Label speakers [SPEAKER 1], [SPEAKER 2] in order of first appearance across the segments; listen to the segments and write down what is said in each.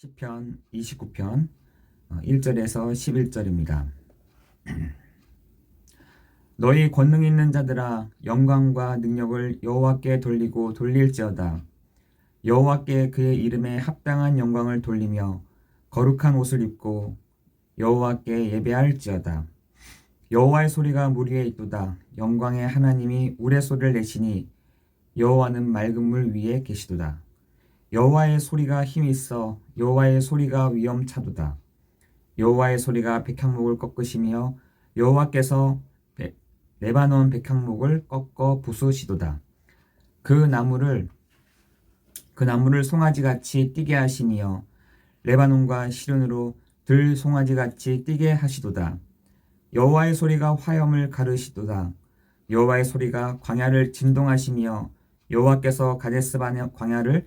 [SPEAKER 1] 시편 29편 1절에서 11절입니다. 너희 권능 있는 자들아 영광과 능력을 여호와께 돌리고 돌릴지어다. 여호와께 그의 이름에 합당한 영광을 돌리며 거룩한 옷을 입고 여호와께 예배할지어다. 여호와의 소리가 물 위에 있도다. 영광의 하나님이 우레 소리를 내시니 여호와는 맑은 물 위에 계시도다. 여호와의 소리가 힘이 있어 여호와의 소리가 위엄차도다. 여호와의 소리가 백향목을 꺾으시며 여호와께서 베- 레바논 백향목을 꺾어 부수시도다. 그 나무를 그 나무를 송아지 같이 뛰게 하시며 레바논과 시륜으로 들 송아지 같이 뛰게 하시도다. 여호와의 소리가 화염을 가르시도다. 여호와의 소리가 광야를 진동하시며 여호와께서 가데스 바네- 광야를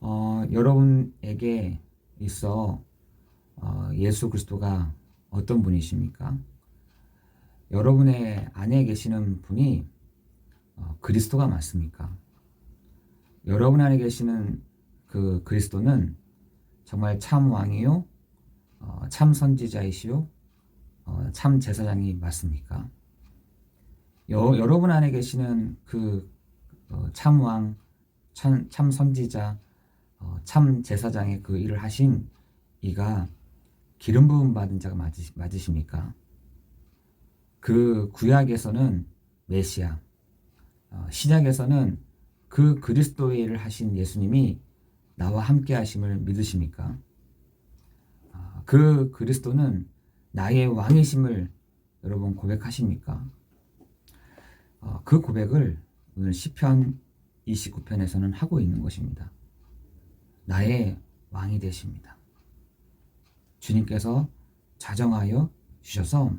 [SPEAKER 1] 어, 여러분에게 있어 어, 예수 그리스도가 어떤 분이십니까? 여러분의 안에 계시는 분이 어, 그리스도가 맞습니까? 여러분 안에 계시는 그 그리스도는 정말 참 왕이요, 어, 참 선지자이시요, 어, 참 제사장이 맞습니까? 여, 여러분 안에 계시는 그 어, 참 왕, 참, 참 선지자, 어, 참 제사장의 그 일을 하신 이가 기름 부음 받은 자가 맞으시, 맞으십니까? 그 구약에서는 메시아, 어, 신약에서는 그 그리스도의 일을 하신 예수님이 나와 함께 하심을 믿으십니까? 아, 그 그리스도는 나의 왕이심을 여러분 고백하십니까? 어, 그 고백을 오늘 시편 29편에서는 하고 있는 것입니다. 나의 왕이 되십니다. 주님께서 자정하여 주셔서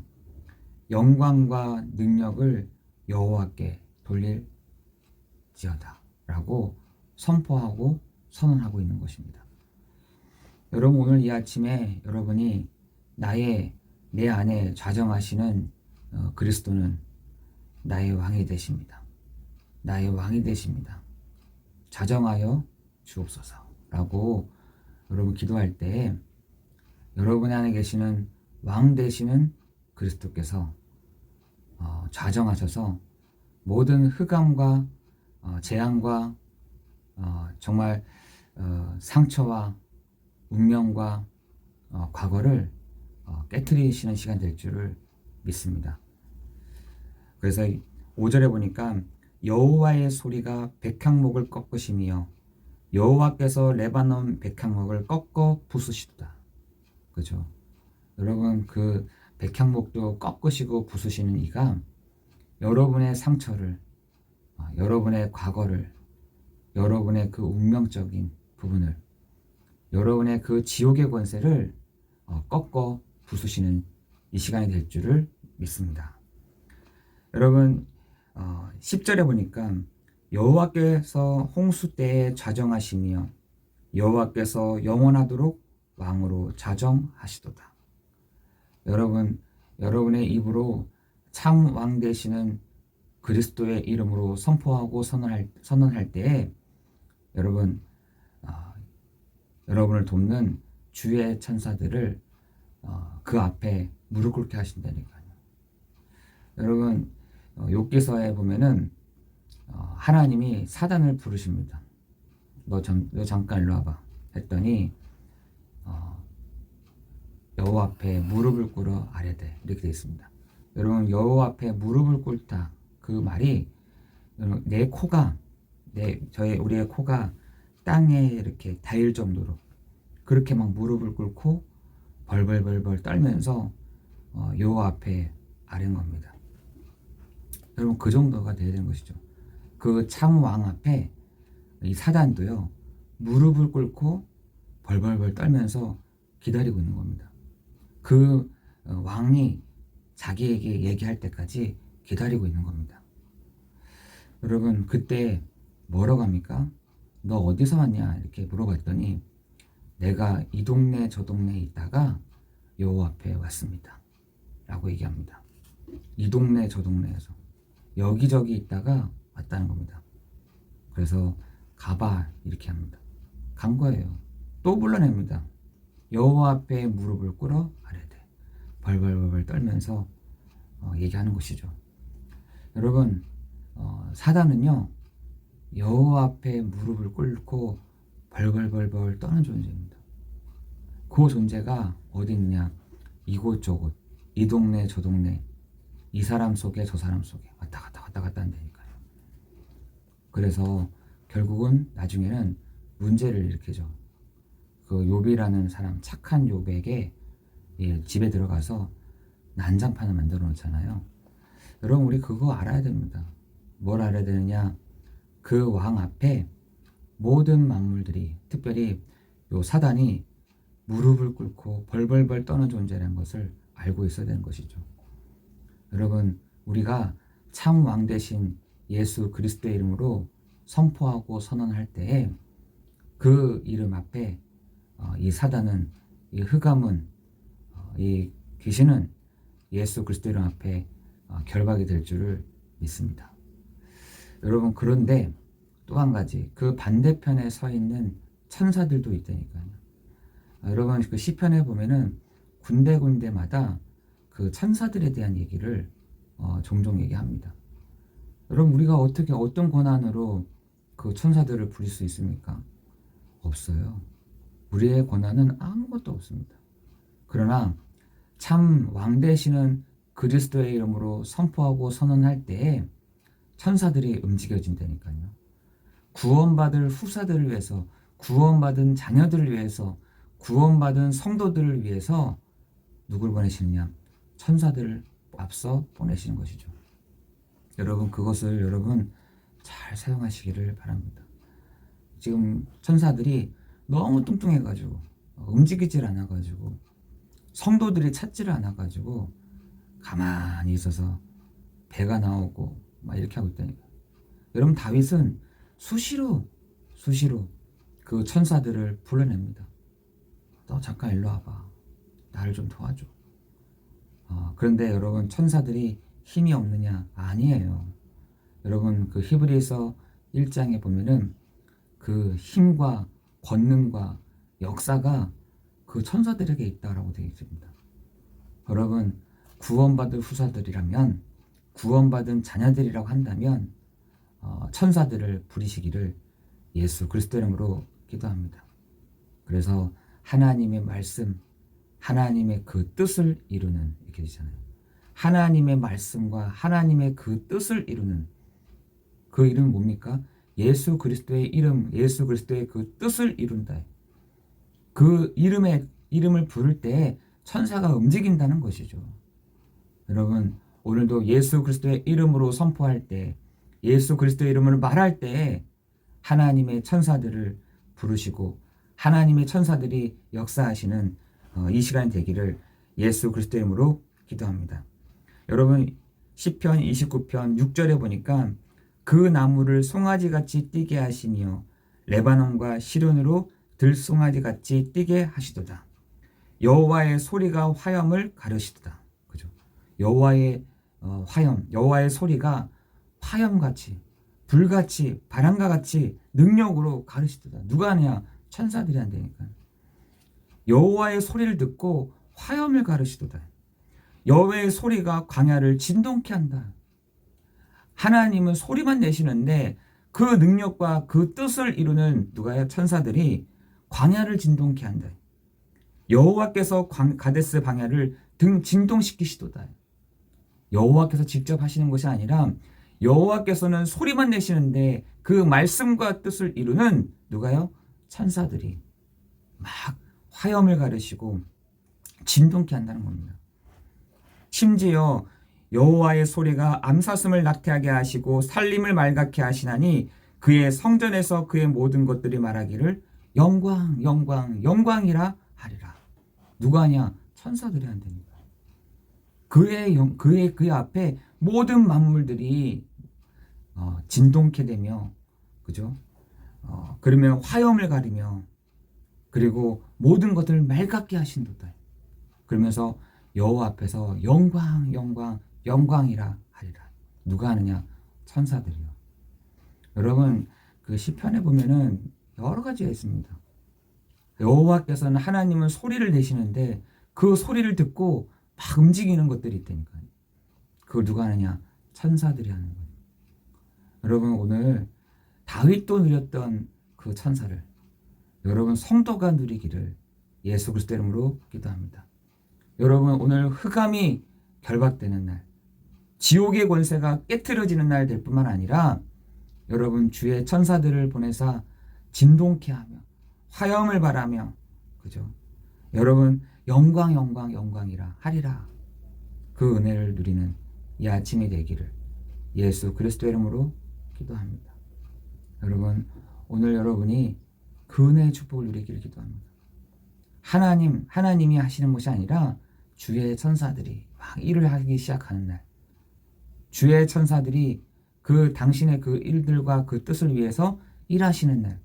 [SPEAKER 1] 영광과 능력을 여호와께 돌릴지어다라고 선포하고 선언하고 있는 것입니다. 여러분 오늘 이 아침에 여러분이 나의 내 안에 좌정하시는 어, 그리스도는 나의 왕이 되십니다. 나의 왕이 되십니다. 자정하여 주옵소서 라고 여러분 기도할 때 여러분 안에 계시는 왕 되시는 그리스도께서 어, 좌정하셔서 모든 흑암과 어, 재앙과 어, 정말 어, 상처와 운명과 어, 과거를 어, 깨뜨리시는 시간 될 줄을 믿습니다. 그래서 5절에 보니까 여호와의 소리가 백향목을 꺾으시며 여호와께서 레바논 백향목을 꺾어 부수시도다. 그죠? 여러분 그 백향목도 꺾으시고 부수시는 이가 여러분의 상처를 어, 여러분의 과거를 여러분의 그 운명적인 부분을 여러분의 그 지옥의 권세를 어, 꺾어 부수시는 이 시간이 될 줄을 믿습니다. 여러분 어, 10절에 보니까 여호와께서 홍수 때에 자정하시며 여호와께서 영원하도록 왕으로 자정하시도다. 여러분 여러분의 입으로 참 왕 되시는 그리스도의 이름으로 선포하고 선언할 선언할 때에 여러분 어, 여러분을 돕는 주의 천사들을 어, 그 앞에 무릎 꿇게 하신다니까요. 여러분 어, 욥기서에 보면은 어, 하나님이 사단을 부르십니다. 너, 잠, 너 잠깐 일로 와봐. 했더니 어, 여호와 앞에 무릎을 꿇어 아뢰되 이렇게 되어 있습니다. 여러분 여호와 앞에 무릎을 꿇다 그 말이 여러분, 내 코가 내 저의 우리의 코가 땅에 이렇게 닿을 정도로 그렇게 막 무릎을 꿇고 벌벌벌벌 떨면서 어, 여호와 앞에 아뢰는 겁니다. 여러분 그 정도가 돼야 되는 것이죠. 그참왕 앞에 이 사단도요 무릎을 꿇고 벌벌벌 떨면서 기다리고 있는 겁니다. 그 어, 왕이 자기에게 얘기할 때까지 기다리고 있는 겁니다. 여러분 그때 뭐라고 합니까? 너 어디서 왔냐 이렇게 물어봤더니 내가 이 동네 저 동네에 있다가 여호와 앞에 왔습니다. 라고 얘기합니다. 이 동네 저 동네에서 여기저기 있다가 왔다는 겁니다. 그래서 가봐 이렇게 합니다. 간 거예요. 또 불러냅니다. 여호와 앞에 무릎을 꿇어 아래되 벌벌벌 떨면서 어, 얘기하는 것이죠. 여러분 어, 사단은요 여호와 앞에 무릎을 꿇고 벌벌벌벌 떠는 존재입니다. 그 존재가 어디 있냐? 이곳저곳, 이 동네 저 동네, 이 사람 속에 저 사람 속에 왔다 갔다 왔다 갔다 한다니까요. 그래서 결국은 나중에는 문제를 일으키죠. 그 욥이라는 사람 착한 욥에게 예, 집에 들어가서 난장판을 만들어 놓잖아요. 여러분 우리 그거 알아야 됩니다. 뭘 알아야 되느냐? 그 왕 앞에 모든 만물들이 특별히 요 사단이 무릎을 꿇고 벌벌벌 떠는 존재라는 것을 알고 있어야 되는 것이죠. 여러분 우리가 참 왕 대신 예수 그리스도의 이름으로 선포하고 선언할 때에 그 이름 앞에 어, 이 사단은 이 흑암은 어, 이 귀신은 예수 그리스도 이름 앞에 어, 결박이 될 줄을 믿습니다. 여러분 그런데 또 한 가지 그 반대편에 서 있는 천사들도 있다니까요. 아, 여러분 그 시편에 보면은 군데군데마다 그 천사들에 대한 얘기를 어, 종종 얘기합니다. 여러분 우리가 어떻게 어떤 권한으로 그 천사들을 부릴 수 있습니까? 없어요. 우리의 권한은 아무것도 없습니다. 그러나 참왕 되시는 그리스도의 이름으로 선포하고 선언할 때에 천사들이 움직여진다니까요. 구원받을 후사들을 위해서, 구원받은 자녀들을 위해서, 구원받은 성도들을 위해서 누굴 보내시느냐? 천사들을 앞서 보내시는 것이죠. 여러분 그것을 여러분 잘 사용하시기를 바랍니다. 지금 천사들이 너무 뚱뚱해가지고 움직이질 않아가지고 성도들이 찾지를 않아가지고 가만히 있어서 배가 나오고 막 이렇게 하고 있다니까. 여러분 다윗은 수시로 수시로 그 천사들을 불러냅니다. 너 잠깐 일로 와봐. 나를 좀 도와줘. 어, 그런데 여러분 천사들이 힘이 없느냐? 아니에요. 여러분 그 히브리서 1장에 보면은 그 힘과 권능과 역사가 그 천사들에게 있다라고 되어 있습니다. 여러분 구원받을 후사들이라면 구원받은 자녀들이라고 한다면 어, 천사들을 부리시기를 예수 그리스도 이름으로 기도합니다. 그래서 하나님의 말씀, 하나님의 그 뜻을 이루는 이렇게 되잖아요. 하나님의 말씀과 하나님의 그 뜻을 이루는 그 이름은 뭡니까? 예수 그리스도의 이름, 예수 그리스도의 그 뜻을 이룬다. 그 이름의 이름을 부를 때 천사가 움직인다는 것이죠. 여러분, 오늘도 예수 그리스도의 이름으로 선포할 때, 예수 그리스도의 이름을 말할 때 하나님의 천사들을 부르시고 하나님의 천사들이 역사하시는 어, 이 시간이 되기를 예수 그리스도 이름으로 기도합니다. 여러분 시편 29편 6절에 보니까 그 나무를 송아지 같이 뛰게 하시며 레바논과 시련으로 들송아지 같이 뛰게 하시도다. 여호와의 소리가 화염을 가르시도다. 그죠? 여호와의 어, 화염, 여호와의 소리가 화염같이 불같이 바람과 같이 능력으로 가르시도다. 누가 하냐? 천사들이 한다니까. 여호와의 소리를 듣고 화염을 가르시도다. 여호와의 소리가 광야를 진동케 한다. 하나님은 소리만 내시는데 그 능력과 그 뜻을 이루는 누가요? 천사들이 광야를 진동케 한다. 여호와께서 가데스 방야를 등 진동시키시도다. 여호와께서 직접 하시는 것이 아니라 여호와께서는 소리만 내시는데 그 말씀과 뜻을 이루는 누가요? 천사들이 막 화염을 가르시고 진동케 한다는 겁니다. 심지어 여호와의 소리가 암사슴을 낙태하게 하시고 살림을 맑게 하시나니 그의 성전에서 그의 모든 것들이 말하기를 영광 영광 영광이라 하리라. 누가 하냐? 천사들이 한다니까. 그의 영, 그의 그의 앞에 모든 만물들이 어, 진동케 되며 그죠? 어, 그러면 화염을 가리며 그리고 모든 것을 맑게 하신도다. 그러면서 여호와 앞에서 영광 영광 영광이라 하리라. 누가 하느냐? 천사들이요. 여러분 그 시편에 보면은 여러 가지가 있습니다. 여호와께서는 하나님은 소리를 내시는데 그 소리를 듣고 막 움직이는 것들이 있다니까요. 그걸 누가 하느냐? 천사들이 하는 거예요. 여러분 오늘 다윗도 누렸던 그 천사를 여러분 성도가 누리기를 예수 그리스도 이름으로 기도합니다. 여러분 오늘 흑암이 결박되는 날, 지옥의 권세가 깨트려지는 날 될 뿐만 아니라 여러분 주의 천사들을 보내사 진동케 하며 화염을 바라며 그죠? 여러분 영광 영광 영광이라 하리라 그 은혜를 누리는 이 아침이 되기를 예수 그리스도 이름으로 기도합니다. 여러분 오늘 여러분이 그 은혜의 축복을 누리기를 기도합니다. 하나님 하나님이 하시는 것이 아니라 주의 천사들이 막 일을 하기 시작하는 날 주의 천사들이 그 당신의 그 일들과 그 뜻을 위해서 일하시는 날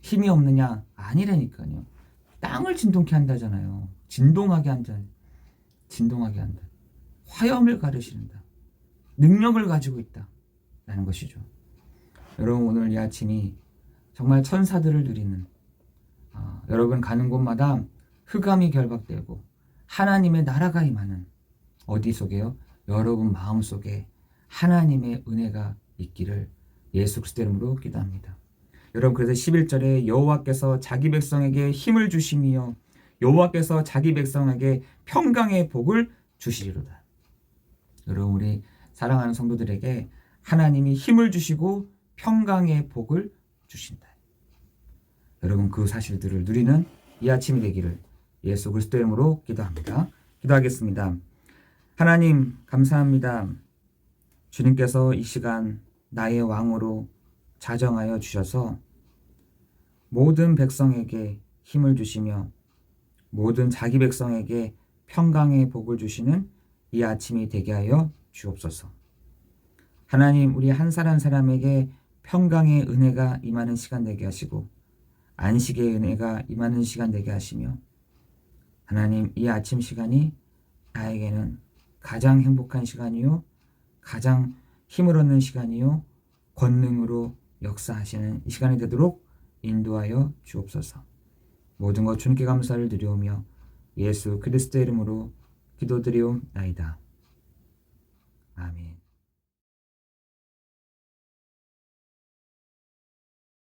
[SPEAKER 1] 힘이 없느냐 아니라니까요. 땅을 진동케 한다잖아요. 진동하게 한다. 진동하게 한다. 화염을 가르시는다. 능력을 가지고 있다. 라는 것이죠. 여러분 오늘 이 아침이 정말 천사들을 누리는 아, 여러분 가는 곳마다 흑암이 결박되고 하나님의 나라가 임하는 어디 속에요? 여러분 마음 속에 하나님의 은혜가 있기를 예수 그리스도 이름으로 기도합니다. 여러분 그래서 11절에 여호와께서 자기 백성에게 힘을 주시며 여호와께서 자기 백성에게 평강의 복을 주시리로다. 여러분 우리 사랑하는 성도들에게 하나님이 힘을 주시고 평강의 복을 주신다. 여러분 그 사실들을 누리는 이 아침이 되기를 예수 그리스도 이름으로 기도합니다. 기도하겠습니다. 하나님 감사합니다. 주님께서 이 시간 나의 왕으로 자정하여 주셔서 모든 백성에게 힘을 주시며 모든 자기 백성에게 평강의 복을 주시는 이 아침이 되게 하여 주옵소서. 하나님, 우리 한 사람 한 사람에게 평강의 은혜가 임하는 시간 되게 하시고 안식의 은혜가 임하는 시간 되게 하시며 하나님, 이 아침 시간이 나에게는 가장 행복한 시간이요, 가장 힘을 얻는 시간이요, 권능으로 역사하시는 이 시간이 되도록 인도하여 주옵소서. 모든 것 주님께 감사를 드리오며 예수 그리스도 이름으로 기도드리옵나이다. 아멘.